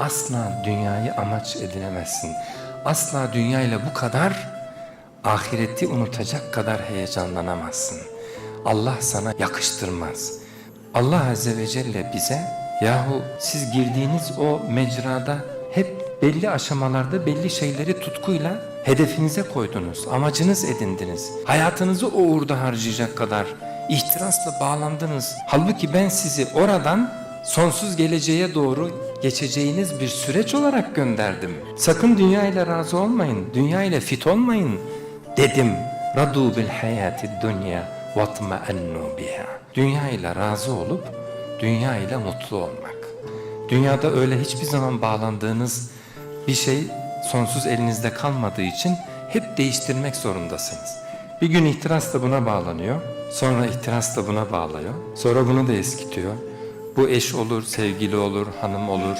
asla dünyayı amaç edinemezsin. Asla dünyayla bu kadar ahireti unutacak kadar heyecanlanamazsın. Allah sana yakıştırmaz. Allah Azze ve Celle bize yahu siz girdiğiniz o mecrada hep belli aşamalarda belli şeyleri tutkuyla hedefinize koydunuz. Amacınız edindiniz. Hayatınızı o uğurda harcayacak kadar ihtirasla bağlandınız. Halbuki ben sizi oradan sonsuz geleceğe doğru geçeceğiniz bir süreç olarak gönderdim. Sakın dünya ile razı olmayın, dünya ile fit olmayın dedim. Radu bil hayati dunya vatma'annu biha. Dünya ile razı olup dünya ile mutlu olmak. Dünyada öyle hiçbir zaman bağlandığınız bir şey sonsuz elinizde kalmadığı için hep değiştirmek zorundasınız. Bir gün ihtiras da buna bağlanıyor. Sonra ihtiras da buna bağlıyor. Sonra bunu da eskitiyor. Bu eş olur, sevgili olur, hanım olur,